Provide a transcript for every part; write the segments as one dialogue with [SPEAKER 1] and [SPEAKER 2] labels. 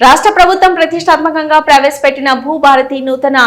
[SPEAKER 1] రాష్ట్ర ప్రభుత్వం ప్రతిష్టాత్మకంగా ప్రవేశపెట్టిన భూభారతి నూతన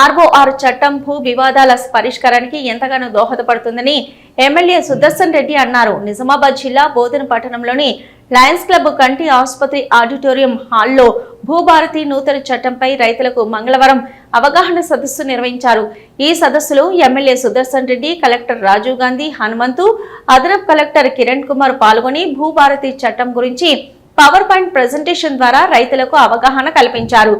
[SPEAKER 1] ఆర్ఓఆర్ చట్టం భూ వివాదాల పరిష్కారానికి ఎంతగానో దోహదపడుతుందని ఎమ్మెల్యే సుదర్శన్ రెడ్డి అన్నారు. నిజామాబాద్ జిల్లా బోధన పట్టణంలోని లయన్స్ క్లబ్ కంటి ఆసుపత్రి ఆడిటోరియం హాల్లో భూభారతి నూతన చట్టంపై రైతులకు మంగళవారం అవగాహన సదస్సు నిర్వహించారు. ఈ సదస్సులో ఎమ్మెల్యే సుదర్శన్ రెడ్డి కలెక్టర్ రాజీవ్ గాంధీ హనుమంతు అదనపు కలెక్టర్ కిరణ్ కుమార్ పాల్గొని భూభారతి చట్టం గురించి పవర్ పాయింట్ ప్రజెంటేషన్ ద్వారా రైతులకు అవగాహన కల్పించారు.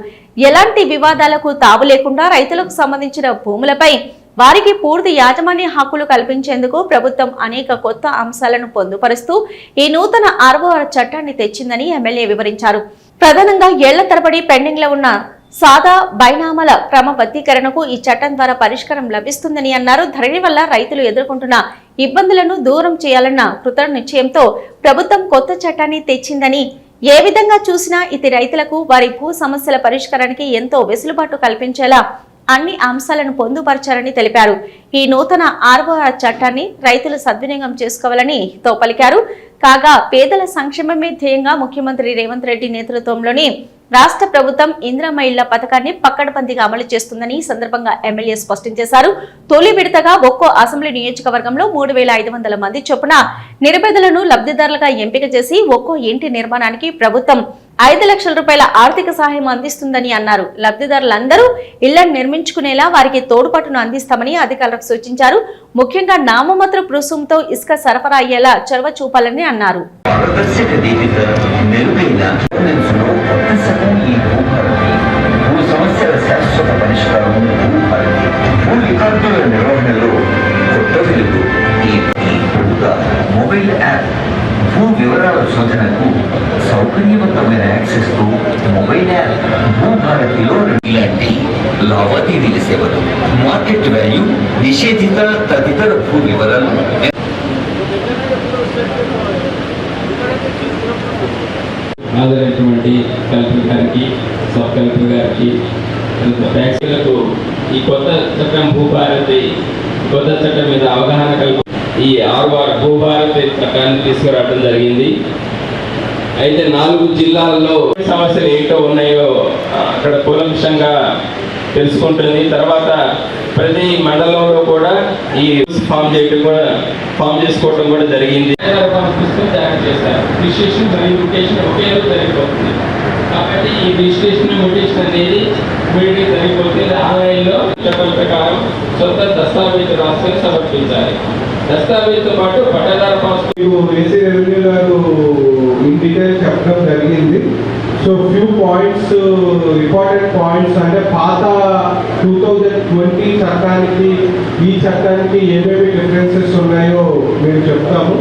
[SPEAKER 1] ఎలాంటి వివాదాలకు తావు లేకుండా రైతులకు సంబంధించిన భూములపై వారికి పూర్తి యాజమాన్య హక్కులు కల్పించేందుకు ప్రభుత్వం అనేక కొత్త అంశాలను పొందుపరుస్తూ ఈ నూతన ఆర్ఓఆర్ చట్టాన్ని తెచ్చిందని ఎమ్మెల్యే వివరించారు. ప్రధానంగా ఏళ్ళ తరబడి పెండింగ్లో ఉన్న సాదా బైనామల క్రమబద్ధీకరణకు ఈ చట్టం ద్వారా పరిష్కారం లభిస్తుందని అన్నారు. ధరణి వల్ల రైతులు ఎదుర్కొంటున్న ఇబ్బందులను దూరం చేయాలన్న కృత నిశ్చయంతో ప్రభుత్వం కొత్త చట్టాన్ని తెచ్చిందని ఏ విధంగా చూసినా ఇది రైతులకు వారి భూ సమస్యల పరిష్కారానికి ఎంతో వెసులుబాటు కల్పించేలా అన్ని అంశాలను పొందుపరచారని తెలిపారు. ఈ నూతన ఆర్ఓఆర్ చట్టాన్ని రైతులు సద్వినియోగం చేసుకోవాలని తో పలికారు. కాగా పేదల సంక్షేమమే ధ్యేయంగా ముఖ్యమంత్రి రేవంత్ రెడ్డి నేతృత్వంలోని రాష్ట్ర ప్రభుత్వం ఇందిరమ్మ ఇళ్ళ పథకాన్ని పక్కడబందీగా అమలు చేస్తుందని ఈ సందర్భంగా ఎమ్మెల్యే స్పష్టం చేశారు. తొలి విడతగా ఒక్కో అసెంబ్లీ నియోజకవర్గంలో మూడు వేల ఐదు వందల మంది చొప్పున నిరుపేదలను లబ్ధిదారులుగా ఎంపిక చేసి ఒక్కో ఇంటి నిర్మాణానికి ప్రభుత్వం ఐదు లక్షల రూపాయల ఆర్థిక సహాయం అందిస్తుందని అన్నారు. లబ్ధిదారులందరూ ఇళ్ళను నిర్మించుకునేలా వారికి తోడ్పాటును అందిస్తామని అధికారులకు సూచించారు. ముఖ్యంగా నామమాత్ర రుసుముతో ఇసుక సరఫరా అయ్యేలా చొరవ చూపాలని అన్నారు.
[SPEAKER 2] మొబైల్ యాప్ భూ వివరాల శోధనకు సౌకర్యవంతమైన యాక్సెస్తో మొబైల్ యాప్ భూభారతిలో ఇలాంటి లావాదేవీల సేవలు మార్కెట్ వాల్యూ నిషేధిత తదితర భూ వివరాలు.
[SPEAKER 3] హాజరైనటువంటి కలెక్టర్ గారికి సబ్ కలెక్టర్ గారికి ట్యాక్సీలకు ఈ కొత్త చట్టం భూభారతి కొత్త చట్టం మీద అవగాహన కల్ప ఈ ఆర్ఆర్ భూభారతి చట్టాన్ని తీసుకురావడం జరిగింది. అయితే నాలుగు జిల్లాల్లో సమస్యలు ఏంటో ఉన్నాయో అక్కడ కూలంశంగా తెలుసుకుంటుంది. తర్వాత ప్రతి మండలంలో కూడా ఈ ఫామ్ చేయడం కూడా ఫామ్ చేసుకోవడం కూడా జరిగింది. పుస్తకం తయారు చేశారు. రిజిస్ట్రేషన్ మరియు మ్యూటేషన్ ఒకే రోజు జరిగిపోతుంది కాబట్టి ఈ రిజిస్ట్రేషన్ మ్యూటేషన్ అనేది వీటికి జరిగిపోతుంది ఆన్లైన్లో చట్టం ప్రకారం సొంత దస్తావేజు రాసుకొని సమర్పించాలి. దస్తావేజ్తో పాటు పట్టాదార పాస్
[SPEAKER 4] వేసే ఏసీ రెవెన్యూ గారు ఇన్ డీటెయిల్ చెప్పడం జరిగింది. So few points important points అంటే పాత టూ థౌజండ్ ట్వంటీ చట్టానికి ఈ చట్టానికి ఏమేమి డిఫరెన్సెస్ ఉన్నాయో మేము చెప్తాము.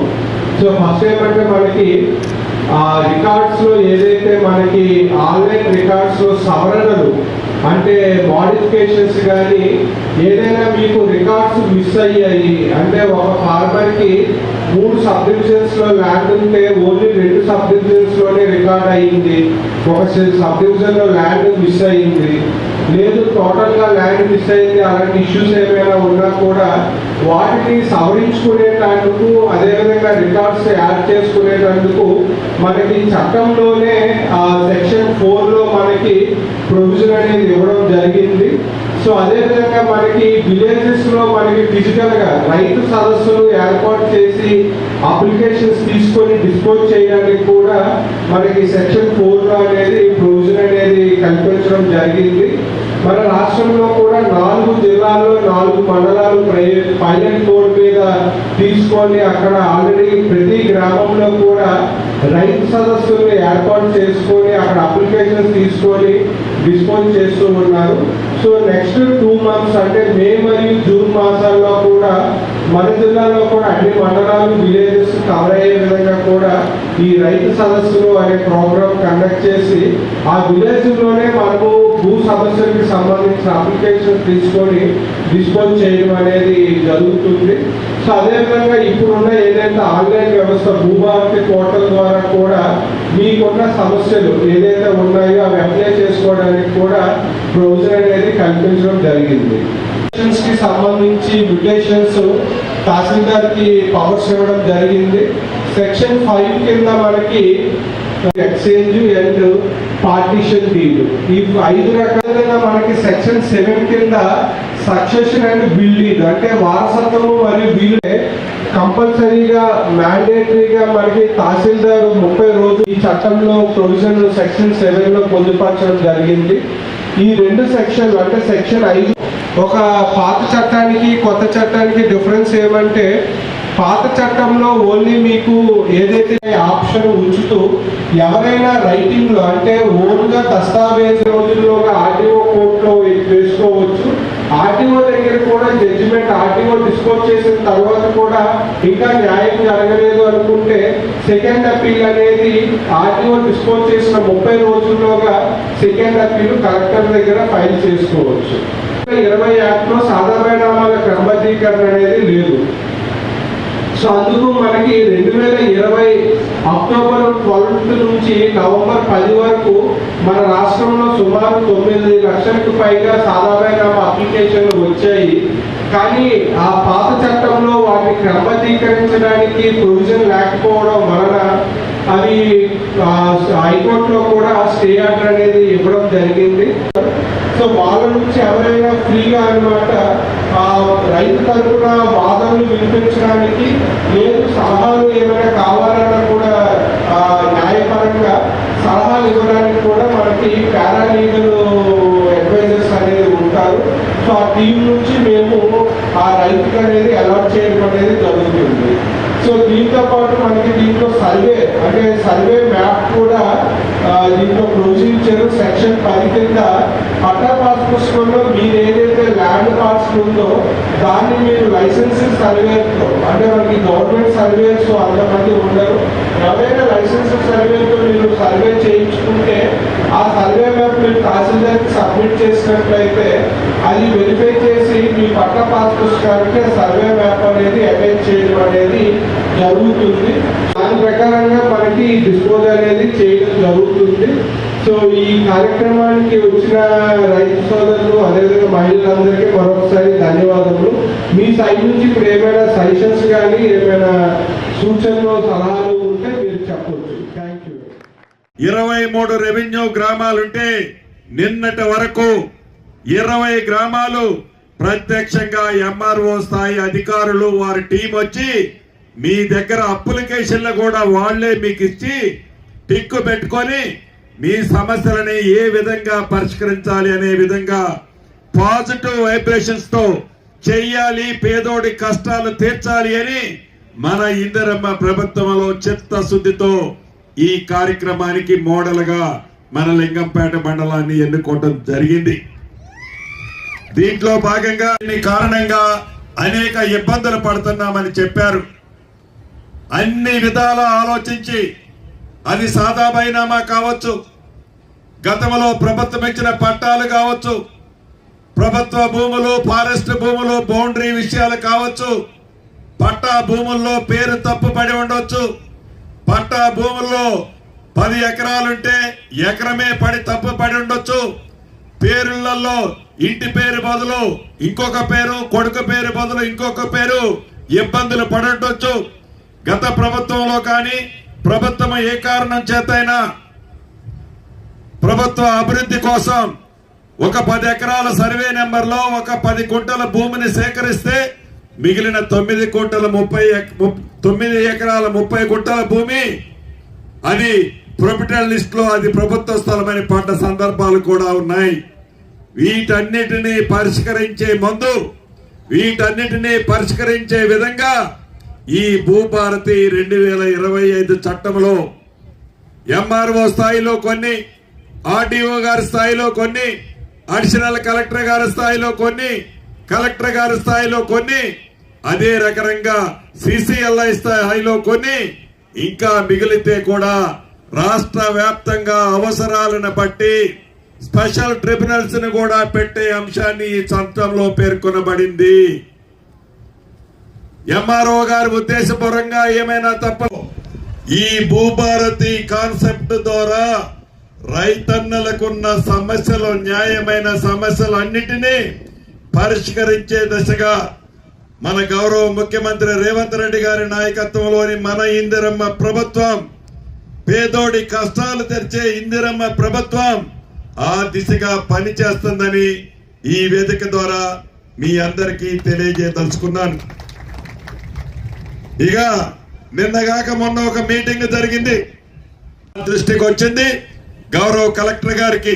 [SPEAKER 4] సో ఫస్ట్ ఏమంటే మనకి ఆ రికార్డ్స్లో ఏదైతే మనకి ఆన్లైన్ రికార్డ్స్లో సవరణలు అంటే మాడిఫికేషన్స్ కానీ ఏదైనా మీకు రికార్డ్స్ మిస్ అయ్యాయి అంటే ఒక ఫార్మర్కి మూడు సబ్ డివిజన్స్లో ల్యాండ్ ఉంటే ఓన్లీ రెండు సబ్ డివిజన్స్లోనే రికార్డ్ అయ్యింది. ఒక సబ్ డివిజన్లో ల్యాండ్ మిస్ అయ్యింది. లేదు టోటల్గా ల్యాండ్ మిస్ అయింది అలాంటి ఇష్యూస్ ఏమైనా ఉన్నా కూడా వాటిని సవరించుకునేటందుకు అదేవిధంగా రికార్డ్స్ యాడ్ చేసుకునేటందుకు మనకి చట్టంలోనే ఆ సెక్షన్ ఫోర్లో మనకి ప్రొవిజన్ అనేది ఇవ్వడం జరిగింది. సో అదేవిధంగా మనకి విలేజెస్లో మనకి ఫిజికల్గా రైతు సదస్సులు ఏర్పాటు చేసి అప్లికేషన్స్ తీసుకొని డిస్పోజ్ చేయడానికి కూడా మనకి సెక్షన్ ఫోర్లో అనేది ప్రొవిజన్ అనేది కల్పించడం జరిగింది. మన రాష్ట్రంలో కూడా నాలుగు జిల్లాల్లో నాలుగు మండలాలు పైలట్ బోర్డు మీద తీసుకొని అక్కడ ఆల్రెడీ ప్రతి గ్రామంలో కూడా రైతు సదస్సులు ఏర్పాటు చేసుకొని అక్కడ అప్లికేషన్స్ తీసుకొని డిస్పోజ్ చేస్తూ ఉన్నారు. సో నెక్స్ట్ టూ మంత్స్ అంటే మే మరియు జూన్ మాసాల్లో కూడా మన జిల్లాలో కూడా అన్ని మండలాలు విలేజెస్ కవర్ అయ్యే విధంగా కూడా ఈ రైతు సదస్సులు అనే ప్రోగ్రామ్ కండక్ట్ చేసి ఆ విలేజ్లోనే మనము భూ సమస్యలకు సంబంధించిన అప్లికేషన్ తీసుకొని డిస్పోజ్ చేయడం అనేది జరుగుతుంది. సో అదేవిధంగా ఇప్పుడున్న ఏదైతే ఆన్లైన్ వ్యవస్థ భూభారతి పోర్టల్ ద్వారా కూడా మీకున్న సమస్యలు ఏదైతే ఉన్నాయో అవి అప్లై చేసుకోవడానికి కూడా ప్రొవిజన్ అనేది కల్పించడం జరిగింది. కి సంబంధించి మ్యుటేషన్స్ తహసీల్దార్కి పవర్స్ ఇవ్వడం జరిగింది. సెక్షన్ ఫైవ్ కింద మనకి ఎక్స్చేంజ్ అండ్ పార్టీషన్ డీల్. ఈ ఐదు రకాలుగా మనకి సెక్షన్ సెవెన్ కింద సక్సెషన్ అండ్ బిల్డింగ్. అంటే వారసత్వము మరియు వీళ్ళే కంపల్సరీగా మ్యాండేటరీగా మనకి తహసీల్దార్ ముప్పై రోజు ఈ చట్టంలో ప్రొవిజన్ సెక్షన్ సెవెన్లో పొందుపరచడం జరిగింది. ఈ రెండు సెక్షన్లు అంటే సెక్షన్ ఐదు ఒక పాత చట్టానికి కొత్త చట్టానికి డిఫరెన్స్ ఏమంటే పాత చట్టంలో ఓన్లీ మీకు ఏదైతే ఆప్షన్ ఉంచుతూ ఎవరైనా రైటింగ్లో అంటే ఓన్గా దస్తావేజ్ రోజుల్లోగా ఆర్టీఓ కోర్టులో వేసుకోవచ్చు. ఆర్టీఓ దగ్గర కూడా జడ్జిమెంట్ ఆర్టీఓ డిస్పోజ్ చేసిన తర్వాత కూడా ఇంకా న్యాయం జరగలేదు అనుకుంటే సెకండ్ అప్పీల్ అనేది ఆర్టీఓ డిస్పోజ్ చేసిన ముప్పై రోజుల్లోగా సెకండ్ అప్పీల్ కలెక్టర్ దగ్గర ఫైల్ చేసుకోవచ్చు. ఇరవై యాక్ట్లో సాధారణ క్రమబద్ధీకరణ అనేది లేదు. సో అందుకు మనకి రెండు వేల ఇరవై అక్టోబర్ ట్వెల్త్ నుంచి నవంబర్ పది వరకు మన రాష్ట్రంలో సుమారు తొమ్మిది లక్షలకు పైగా సాధారణ అప్లికేషన్లు వచ్చాయి. కానీ ఆ పాత చట్టంలో వాటిని క్రమబద్ధీకరించడానికి ప్రొవిజన్ లేకపోవడం వలన అవి హైకోర్టులో కూడా స్టే ఆర్డర్ అనేది ఇవ్వడం జరిగింది. సో వాళ్ళ నుంచి ఎవరైనా ఫ్రీగా అన్నమాట రైతు తరఫున వాదనలు వినిపించడానికి లేదు సలహాలు ఏమైనా కావాలన్నా కూడా న్యాయపరంగా సలహాలు ఇవ్వడానికి కూడా మనకి పారాలీగల్ అడ్వైజర్స్ అనేది ఉంటారు. సో ఆ టీం నుంచి మేము ఆ రైతుకు అనేది అలాట్ చేయడం అనేది జరుగుతుంది. సో దీంతో పాటు సర్వే అంటే సర్వే మ్యాప్ కూడా దీంట్లో దీంట్లో ప్రొసీజర్ సెక్షన్ పది కింద పట్టా పాస్ పుస్తకంలో మీరు ఏదైతే ల్యాండ్ ఉందో దాన్ని మీరు లైసెన్సింగ్ సర్వేతో అంటే మనకి గవర్నమెంట్ సర్వేస్ అంతమంది ఉండరు. ఎవరైనా లైసెన్సింగ్ సర్వేతో మీరు సర్వే చేయించుకుంటే ఆ సర్వే మ్యాప్ మీరు తహసీల్దార్కి సబ్మిట్ చేసినట్లయితే అది వెరిఫై చేసి మీ పట్ట పాస్ పుస్తకానికి సర్వే మ్యాప్ అనేది అటెండ్ చేయడం అనేది జరుగుతుంది. దాని ప్రకారంగా మనకి డిస్పోజ్ అనేది చేయడం జరుగుతుంది. సో ఈ కార్యక్రమానికి వచ్చిన రైతు సోదరులు అదేవిధంగా మహిళలందరికీ మరొకసారి ధన్యవాదములు. మీ సైడ్ నుంచి ఇప్పుడు ఏమైనా సజెషన్స్ కానీ ఏమైనా సూచనలు సలహాలు ఉంటే మీరు చెప్పవచ్చు థ్యాంక్ యూ
[SPEAKER 5] ఇరవై మూడు రెవెన్యూ గ్రామాలుంటే నిన్నటి వరకు ఇరవై గ్రామాలు ప్రత్యక్షంగా ఎంఆర్ఓ స్థాయి అధికారులు వారి టీం వచ్చి మీ దగ్గర అప్లికేషన్లు కూడా వాళ్ళే మీకు ఇచ్చి టిక్కు పెట్టుకొని మీ సమస్యలని ఏ విధంగా పరిష్కరించాలి అనే విధంగా పాజిటివ్ వైబ్రేషన్స్తో చెయ్యాలి పేదోడి కష్టాలు తీర్చాలి అని మన ఇందరమ్మ ప్రభుత్వంలో చిత్తశుద్ధితో ఈ కార్యక్రమానికి మోడల్గా మన లింగంపేట మండలాన్ని ఎన్నుకోవడం జరిగింది. దీంట్లో భాగంగా కారణంగా అనేక ఇబ్బందులు పడుతున్నామని చెప్పారు. అన్ని విధాలా ఆలోచించి అది సాదా బైనామా కావచ్చు. గతంలో ప్రభుత్వం ఇచ్చిన పట్టాలు కావచ్చు. ప్రభుత్వ భూములు ఫారెస్ట్ భూములు బౌండరీ విషయాలు కావచ్చు. పట్టా భూముల్లో పేరు తప్పు పడి ఉండొచ్చు. పట్టా భూముల్లో పది ఎకరాలుంటే ఎకరమే పడి తప్పు పడి ఉండొచ్చు. పేరులలో ఇంటి పేరు బదులు ఇంకొక పేరు కొడుకు పేరు బదులు ఇంకొక పేరు ఇబ్బందులు పడుండొచ్చు. గత ప్రభుత్వంలో కానీ ప్రభుత్వం ఏ కారణం చేతైనా ప్రభుత్వ అభివృద్ధి కోసం ఒక పది ఎకరాల సర్వే నెంబర్లో ఒక పది కుంటల భూమిని సేకరిస్తే మిగిలిన తొమ్మిది కుంటల ముప్పై ఎక్- తొమ్మిది ఎకరాల ముప్పై కుంటల భూమి అది ప్రొపిటల్ లిస్ట్లో అది ప్రభుత్వ స్థలమైన పంట సందర్భాలు కూడా ఉన్నాయి. వీటన్నిటినీ పరిష్కరించే ముందు వీటన్నిటినీ పరిష్కరించే విధంగా ఈ భూభారతి రెండు వేల ఇరవై ఐదు చట్టంలో ఎంఆర్ఓ స్థాయిలో కొన్ని ఆర్డీఓ గారి స్థాయిలో కొన్ని అడిషనల్ కలెక్టర్ గారి స్థాయిలో కొన్ని కలెక్టర్ గారి స్థాయిలో కొన్ని అదే రకంగా సిసిఎల్ఐ స్థాయిలో కొన్ని ఇంకా మిగిలితే కూడా రాష్ట్ర వ్యాప్తంగా అవసరాలను బట్టి స్పెషల్ ట్రిబ్యునల్స్ను కూడా పెట్టే అంశాన్ని ఈ చట్టంలో పేర్కొనబడింది. ఎంఆర్ఓ గారి ఉద్దేశపూర్వంగా ఏమైనా తప్ప ఈ భూభారతి కాన్సెప్ట్ ద్వారా రైతన్నలకున్న సమస్యలు న్యాయమైన సమస్యలు అన్నిటినీ పరిష్కరించే దశగా మన గౌరవ ముఖ్యమంత్రి రేవంత్ రెడ్డి గారి నాయకత్వంలోని మన ఇందిరమ్మ ప్రభుత్వం పేదోడి కష్టాలు తెరిచే ఇందిరమ్మ ప్రభుత్వం ఆ దిశగా పనిచేస్తుందని ఈ వేదిక ద్వారా మీ అందరికీ తెలియజేయదలుచుకున్నాను. ఇక నిన్నగాక మొన్న ఒక మీటింగ్ జరిగింది. దృష్టికి వచ్చింది గౌరవ కలెక్టర్ గారికి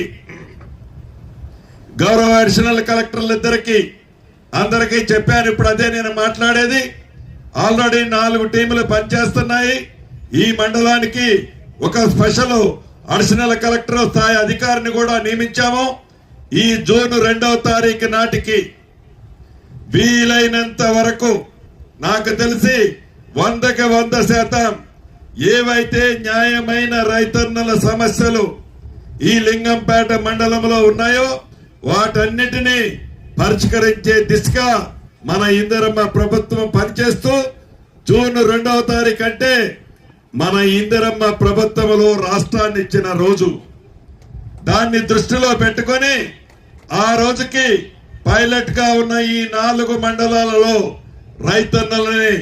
[SPEAKER 5] గౌరవ అడిషనల్ కలెక్టర్లు ఇద్దరికి అందరికీ చెప్పాను ఇప్పుడు అదే నేను మాట్లాడేది. ఆల్రెడీ నాలుగు టీములు పనిచేస్తున్నాయి. ఈ మండలానికి ఒక స్పెషల్ అడిషనల్ కలెక్టర్ స్థాయి అధికారిని కూడా నియమించాము. ఈ జూన్ రెండవ తారీఖు నాటికి వీలైనంత వరకు నాకు తెలిసి వందకి వంద శాతం ఏవైతే న్యాయమైన రైతన్నల సమస్యలు ఈ లింగంపేట మండలంలో ఉన్నాయో వాటన్నిటినీ పరిష్కరించే దిశగా మన ఇందరమ్మ ప్రభుత్వం పనిచేస్తూ జూన్ రెండవ తారీఖు అంటే మన ఇందరమ్మ ప్రభుత్వంలో రాష్ట్రాన్ని ఇచ్చిన రోజు. దాన్ని దృష్టిలో పెట్టుకొని ఆ రోజుకి పైలట్గా ఉన్న ఈ నాలుగు మండలాలలో రైతన్నలని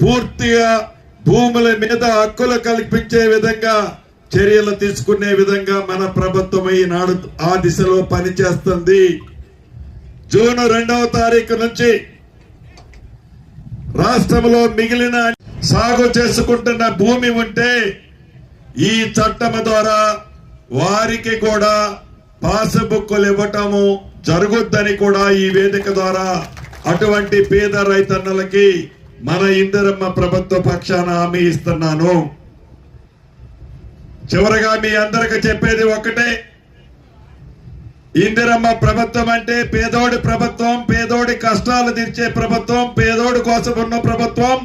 [SPEAKER 5] పూర్తిగా భూముల మీద హక్కులు కల్పించే విధంగా చర్యలు తీసుకునే విధంగా మన ప్రభుత్వం ఈనాడు ఆ దిశలో పనిచేస్తుంది. జూన్ రెండవ తారీఖు నుంచి రాష్ట్రంలో మిగిలిన సాగు చేసుకుంటున్న భూమి ఉంటే ఈ చట్టం ద్వారా వారికి కూడా పాస్బుక్లు ఇవ్వటము జరుగుద్దని కూడా ఈ వేదిక ద్వారా అటువంటి పేద రైతన్నలకి మన ఇందిరమ్మ ప్రభుత్వ పక్షాన హామీ ఇస్తున్నాను. చివరగా మీ అందరికి చెప్పేది ఒకటే. ఇందిరమ్మ ప్రభుత్వం అంటే పేదోడి ప్రభుత్వం పేదోడి కష్టాలు తీర్చే ప్రభుత్వం పేదోడి కోసం ఉన్న ప్రభుత్వం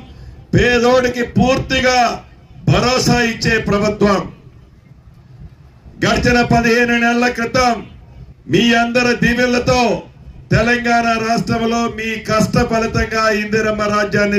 [SPEAKER 5] పేదోడికి పూర్తిగా భరోసా ఇచ్చే ప్రభుత్వం. గడిచిన పదిహేను నెలల క్రితం మీ అందరి దీవెళ్ళతో తెలంగాణ రాష్ట్రంలో మీ కష్ట ఫలితంగా ఇందిరమ్మ రాజ్యాన్ని